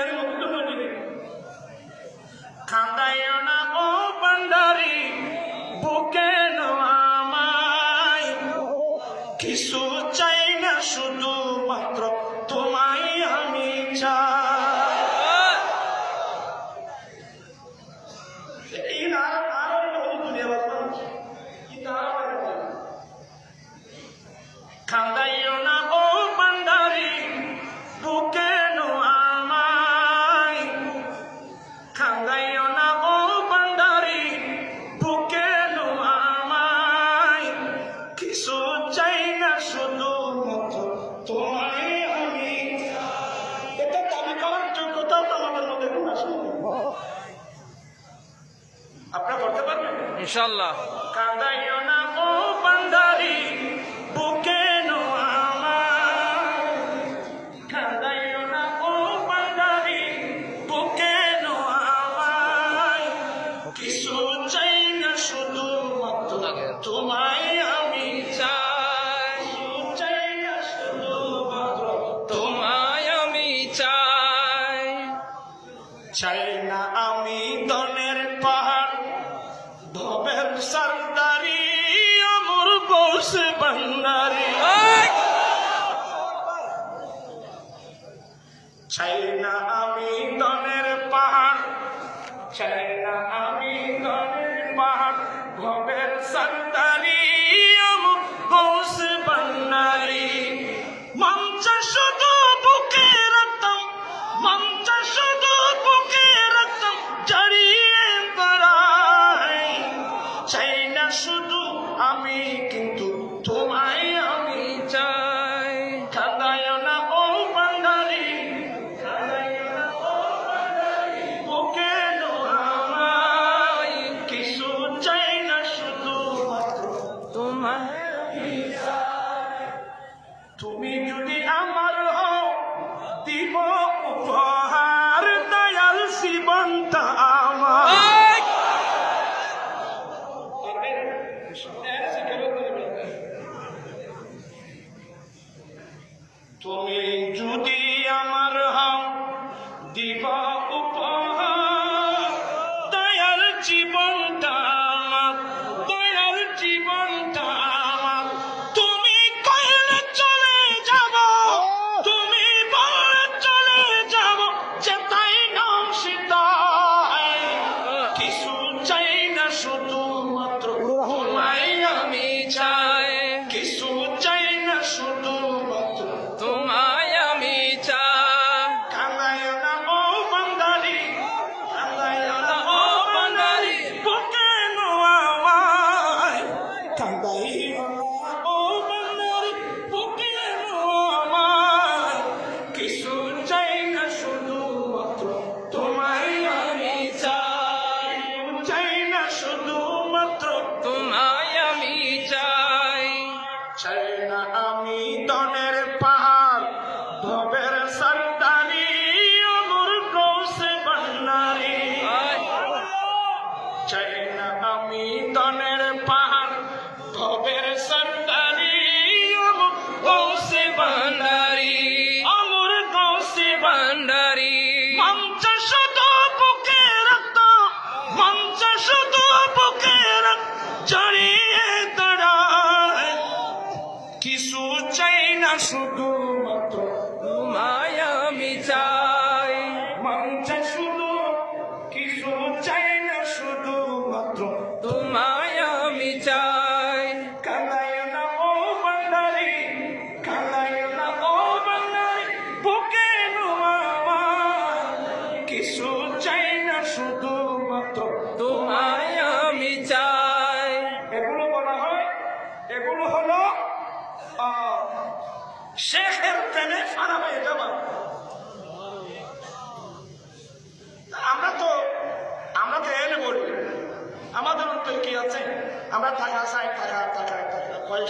এর মুক্ত হলি কান্দাইও না ও পান্ডারি বুকে আমায়। কিছু তোমায় আমি চাই। কিছু চাই না শুধু মতো তোমায় আমি। এটা দাবি করার যোগ্যতা তো আমাদের মধ্যে কোন আপনারা করতে পারবেন? ইনশাল্লাহ কান্দাইও চাই না আমি ধনের পাহাড় ধবের সরদারি আমার বসে ভান্ডারি। চাই না আমি ধনের পাহাড় চাই না আমি তুমি যদি আমার হও দিব উপহার দয়াল জীবনটা আমার। তুমি যদি আমার হও দিব Bala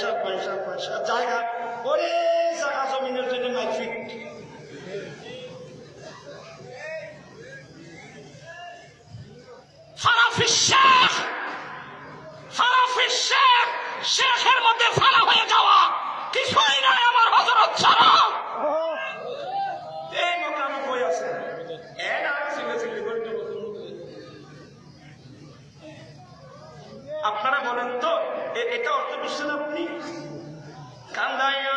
পয়সা পয়সা পয়সা জায়গা ওরে জায়গা জমিনের জন্য নাই শেখের মধ্যে হয়ে যাওয়া কিছুই নাই আমার হজরত ছাড়া। এই মোকাম আছে? এক আপনারা বলেন তো এটা অর্থ বিশ্লেষণ আপনি? কান্দায়